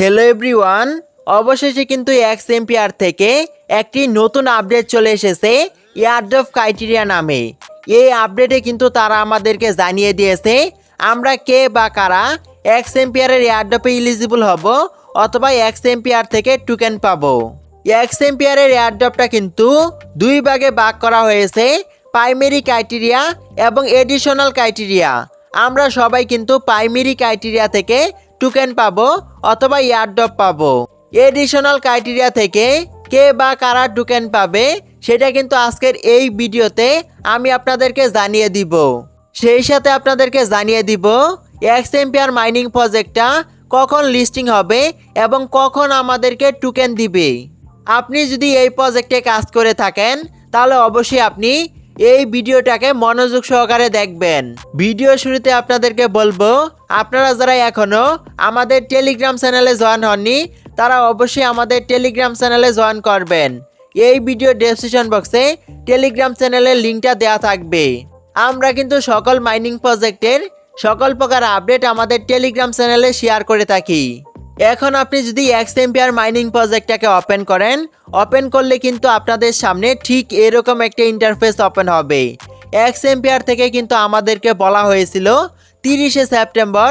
Hello everyone অবশেষে কিন্তু x MPR থেকে একটি নতুন আপডেট চলে এসেছে এয়ারড্রপ ক্রাইটেরিয়া নামে। এই আপডেটে কিন্তু তারা আমাদেরকে জানিয়ে দিয়েছে, আমরা কে বা কারা এক্স এমপিআরের এয়ারড্রপে ইলিজিবল হব অথবা এক্স এমপিআর থেকে টোকেন পাবো। এক্স এমপিআরের এয়ারড্রপটা কিন্তু দুই ভাগে ভাগ করা হয়েছে প্রাইমারি ক্রাইটেরিয়া এবং এডিশনাল ক্রাইটেরিয়া আমরা সবাই কিন্তু প্রাইমারি ক্রাইটেরিয়া থেকে টোকেন পাবো অথবা ইয়ারড্রপ পাবো। এডিশনাল ক্রাইটেরিয়া থেকে কে বা কারা টোকেন পাবে, সেটা কিন্তু আজকের এই ভিডিওতে আমি আপনাদেরকে জানিয়ে দিব। সেই সাথে আপনাদেরকে জানিয়ে দিব এক্স এমপিআর মাইনিং প্রজেক্টটা কখন লিস্টিং হবে এবং কখন আমাদেরকে টোকেন দিবে। আপনি যদি এই প্রজেক্টে কাজ করে থাকেন, তাহলে অবশ্যই আপনি এই ভিডিওটাকে মনোযোগ সহকারে দেখবেন। ভিডিও শুরুতে আপনাদেরকে বলব, আপনারা যারা এখনও আমাদের টেলিগ্রাম চ্যানেলে জয়েন হননি, তারা অবশ্যই আমাদের টেলিগ্রাম চ্যানেলে জয়েন করবেন। এই ভিডিও ডেসক্রিপশন বক্সে টেলিগ্রাম চ্যানেলের লিঙ্কটা দেওয়া থাকবে। আমরা কিন্তু সকল মাইনিং প্রজেক্টের সকল প্রকার আপডেট আমাদের টেলিগ্রাম চ্যানেলে শেয়ার করে থাকি। এখন আপনি যদি এক্স এমপিআর মাইনিং প্রজেক্টটাকে ওপেন করেন ওপেন করলে কিন্তু আপনাদের সামনে ঠিক এরকম একটা ইন্টারফেস ওপেন হবে। এক্স এমপিআর থেকে কিন্তু আমাদেরকে বলা হয়েছিল, তিরিশে সেপ্টেম্বর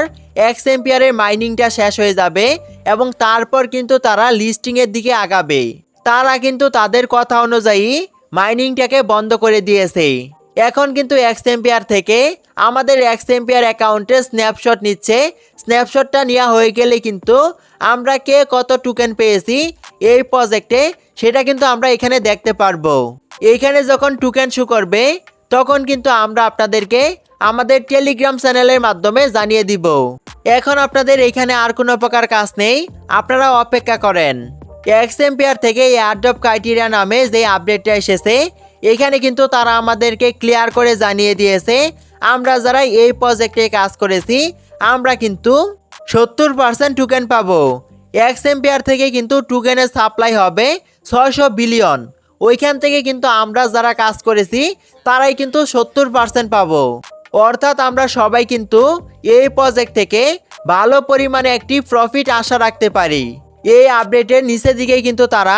এক্স এমপিআরের মাইনিংটা শেষ হয়ে যাবে এবং তারপর কিন্তু তারা লিস্টিংয়ের দিকে আগাবে। তারা কিন্তু তাদের কথা অনুযায়ী মাইনিংটাকে বন্ধ করে দিয়েছে। এখন কিন্তু এক্স এমপিআর থেকে আমাদের এক্স এমপিআর অ্যাকাউন্টে স্ন্যাপশট নিচ্ছে স্ন্যাপশটটা নেওয়া হয়ে গেলে কিন্তু আমরা কে কত টোকেন পেয়েছি এই প্রজেক্টে সেটা কিন্তু আমরা এখানে দেখতে পারব। এইখানে যখন টোকেন শু করবে, তখন কিন্তু আমরা আপনাদেরকে আমাদের টেলিগ্রাম চ্যানেলের মাধ্যমে জানিয়ে দিব। এখন আপনাদের এখানে আর কোনো প্রকার কাজ নেই, আপনারা অপেক্ষা করেন। এক্স এমপিআর থেকে এয়ারড্রপ ক্রাইটেরিয়া নামে যে আপডেটটা এসেছে, এখানে কিন্তু তারা আমাদেরকে ক্লিয়ার করে জানিয়ে দিয়েছে, আমরা যারা এই প্রজেক্টে কাজ করেছি আমরা কিন্তু সত্তর পার্সেন্ট টোকেন পাবো। এক্স এমপিআর থেকে কিন্তু টোকেনের সাপ্লাই হবে ছয়শো বিলিয়ন ওইখান থেকে কিন্তু আমরা যারা কাজ করেছি, তারাই কিন্তু সত্তর পার্সেন্ট পাবো। অর্থাৎ আমরা সবাই কিন্তু এই প্রজেক্ট থেকে ভালো পরিমাণে একটি প্রফিট আশা রাখতে পারি। এই আপডেটের নিচের দিকে কিন্তু তারা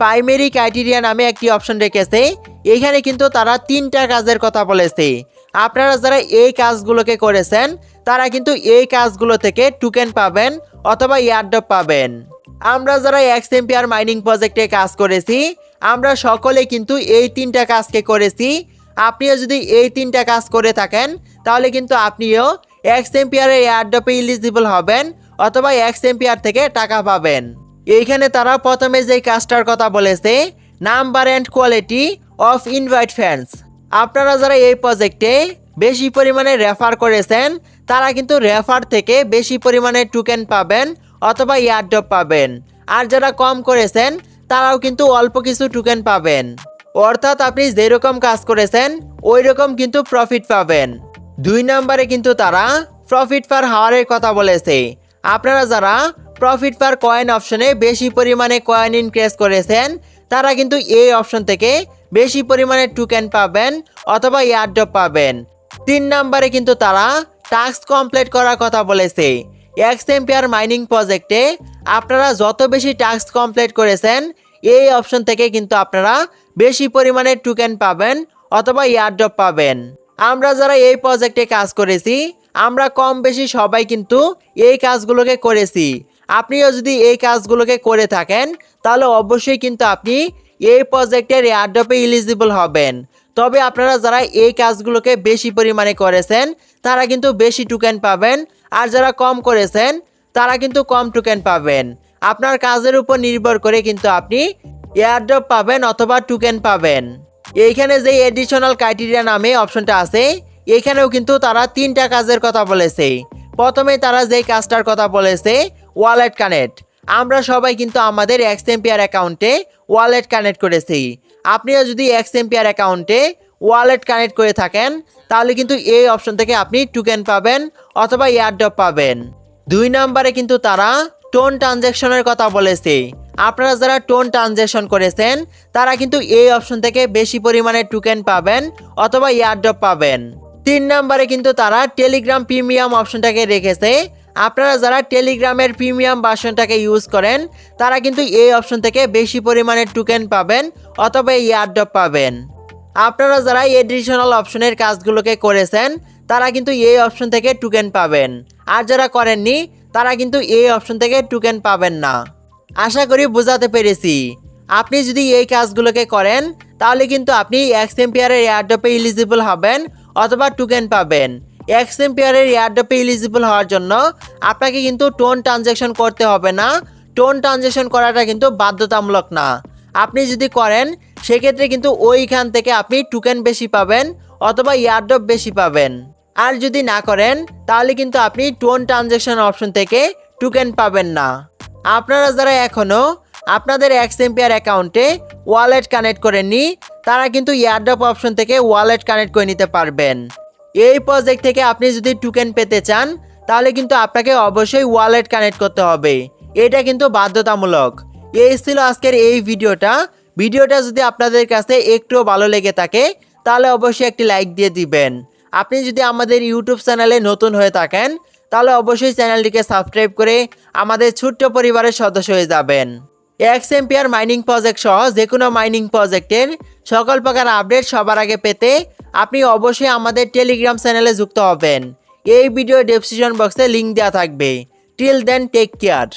প্রাইমারি ক্রাইটেরিয়া নামে একটি অপশন রেখেছে। এখানে কিন্তু তারা তিনটা কাজের কথা বলেছে। আপনারা যারা এই কাজগুলোকে করেছেন, তারা কিন্তু এই কাজগুলো থেকে টুকেন পাবেন অথবা ইয়ারডপ পাবেন। আমরা যারা এক্স এমপিআর মাইনিং প্রজেক্টে কাজ করেছি, আমরা সকলে কিন্তু এই তিনটা কাজকে করেছি। আপনিও যদি এই তিনটা কাজ করে থাকেন, তাহলে কিন্তু আপনিও এক্স এমপিআরের এয়ারডপে ইলিজিবল হবেন অথবা এক্স এমপিআর থেকে টাকা পাবেন। এইখানে তারা প্রথমে যে কাজটার কথা বলেছে number and quality of invite fans আপনারা যারা এই প্রজেক্টে বেশি পরিমাণে রেফার করেছেন, তারা কিন্তু রেফার থেকে বেশি পরিমাণে টোকেন পাবেন অথবা ইয়ারড্রপ পাবেন। আর যারা কম করেছেন, তারাও কিন্তু অল্প কিছু টোকেন পাবেন। অর্থাৎ আপনি যেরকম কাজ করেছেন ওই রকম কিন্তু প্রফিট পাবেন। দুই নম্বরে কিন্তু তারা প্রফিট পার হাওয়ারের কথা বলেছে। আপনারা যারা প্রফিট পার কয়েন অপশনে বেশি পরিমাণে কয়েন ইনক্রেস করেছেন, তারা কিন্তু এই অপশন থেকে বেশি পরিমাণে টোকেন পাবেন অথবা ইয়ারড্রপ পাবেন। তিন নম্বরে কিন্তু তারা টাস্ক কমপ্লিট করার কথা বলেছে। এক্স এমপিআর মাইনিং প্রজেক্টে আপনারা যত বেশি টাস্ক কমপ্লিট করেছেন, এই অপশন থেকে কিন্তু আপনারা বেশি পরিমাণে টোকেন পাবেন অথবা ইয়ারড্রপ পাবেন। আমরা যারা এই প্রজেক্টে কাজ করেছি, আমরা কম বেশি সবাই কিন্তু এই কাজগুলোকে করেছি। আপনিও যদি এই কাজগুলোকে করে থাকেন, তাহলে অবশ্যই কিন্তু আপনি এই প্রজেক্টের এয়ারড্রপে ইলিজিবল হবেন। তবে আপনারা যারা এই কাজগুলোকে বেশি পরিমাণে করেছেন, তারা কিন্তু বেশি টোকেন পাবেন, আর যারা কম করেছেন, তারা কিন্তু কম টোকেন পাবেন। আপনার কাজের উপর নির্ভর করে কিন্তু আপনি এয়ারড্রপ পাবেন অথবা টোকেন পাবেন। এইখানে যে এডিশনাল ক্রাইটেরিয়া নামে অপশনটা আছে, এখানেও কিন্তু তারা তিনটা কাজের কথা বলেছে। প্রথমে তারা যেই কাজটার কথা বলেছে ওয়ালেট কানেক্ট আমরা সবাই কিন্তু আমাদের এক্স এমপিআর অ্যাকাউন্টে ওয়ালেট কানেক্ট করেছি। আপনিও যদি এক্স এমপিআর অ্যাকাউন্টে ওয়ালেট কানেক্ট করে থাকেন, তাহলে কিন্তু এই অপশন থেকে আপনি টুকেন পাবেন অথবা এয়ারড্রপ পাবেন। দুই নম্বরে কিন্তু তারা টোন ট্রানজ্যাকশনের কথা বলেছে। আপনারা যারা টোন ট্রানজ্যাকশন করেছেন, তারা কিন্তু এই অপশন থেকে বেশি পরিমাণে টোকেন পাবেন অথবা এয়ারড্রপ পাবেন। তিন নম্বরে কিন্তু তারা টেলিগ্রাম প্রিমিয়াম অপশনটাকে রেখেছে। আপনারা যারা টেলিগ্রামের প্রিমিয়াম ভার্সনটাকে ইউজ করেন, তারা কিন্তু এই অপশন থেকে বেশি পরিমাণে টোকেন পাবেন অথবা ইয়ারড্রপ পাবেন। আপনারা যারা এডিশনাল অপশনের কাজগুলোকে করেছেন, তারা কিন্তু এই অপশন থেকে টোকেন পাবেন। আর যারা করেননি, তারা কিন্তু এই অপশন থেকে টোকেন পাবেন না। আশা করি বোঝাতে পেরেছি। আপনি যদি এই কাজগুলোকে করেন, তাহলে কিন্তু আপনি এক্স এম্পিয়ারের এয়ারড্রপে ইলিজিবল হবেন অথবা টোকেন পাবেন। এক্স এম্পিয়ারের এয়ারড্রপে ইলিজিবল হওয়ার জন্য আপনাকে কিন্তু টোন ট্রানজ্যাকশন করতে হবে না। টোন ট্রানজ্যাকশন করাটা কিন্তু বাধ্যতামূলক না। আপনি যদি করেন, সেক্ষেত্রে কিন্তু ওইখান থেকে আপনি টোকেন বেশি পাবেন অথবা ইয়ারড্রপ বেশি পাবেন। আর যদি না করেন, তাহলে কিন্তু আপনি টোন ট্রানজ্যাকশন অপশন থেকে টোকেন পাবেন না। আপনারা যারা এখনও আপনাদের এক্স এম্পিয়ার অ্যাকাউন্টে ওয়ালেট কানেক্ট করেননি তারা কিন্তু ইয়ারড্রপ অপশন থেকে ওয়ালেট কানেক্ট করে নিতে পারবেন। এই প্রজেক্ট থেকে আপনি যদি টোকেন পেতে চান, তাহলে কিন্তু আপনাকে অবশ্যই ওয়ালেট কানেক্ট করতে হবে। এটা কিন্তু বাধ্যতামূলক। এই ছিল আজকের এই ভিডিওটা। ভিডিওটা যদি আপনাদের কাছে একটুও ভালো লেগে থাকে, তাহলে অবশ্যই একটি লাইক দিয়ে দিবেন। আপনি যদি আমাদের ইউটিউব চ্যানেলে নতুন হয়ে থাকেন, তাহলে অবশ্যই চ্যানেলটিকে সাবস্ক্রাইব করে আমাদের ছোট্ট পরিবারের সদস্য হয়ে যাবেন। এক্স এম্পিয়ার মাইনিং প্রজেক্ট সহ যে কোনো মাইনিং প্রজেক্টের সকল প্রকার আপডেট সবার আগে পেতে আপনি অবশ্যই আমাদের টেলিগ্রাম চ্যানেলে যুক্ত হবেন। এই ভিডিও ডেসক্রিপশন বক্সে লিঙ্ক দেওয়া থাকবে। Till then take care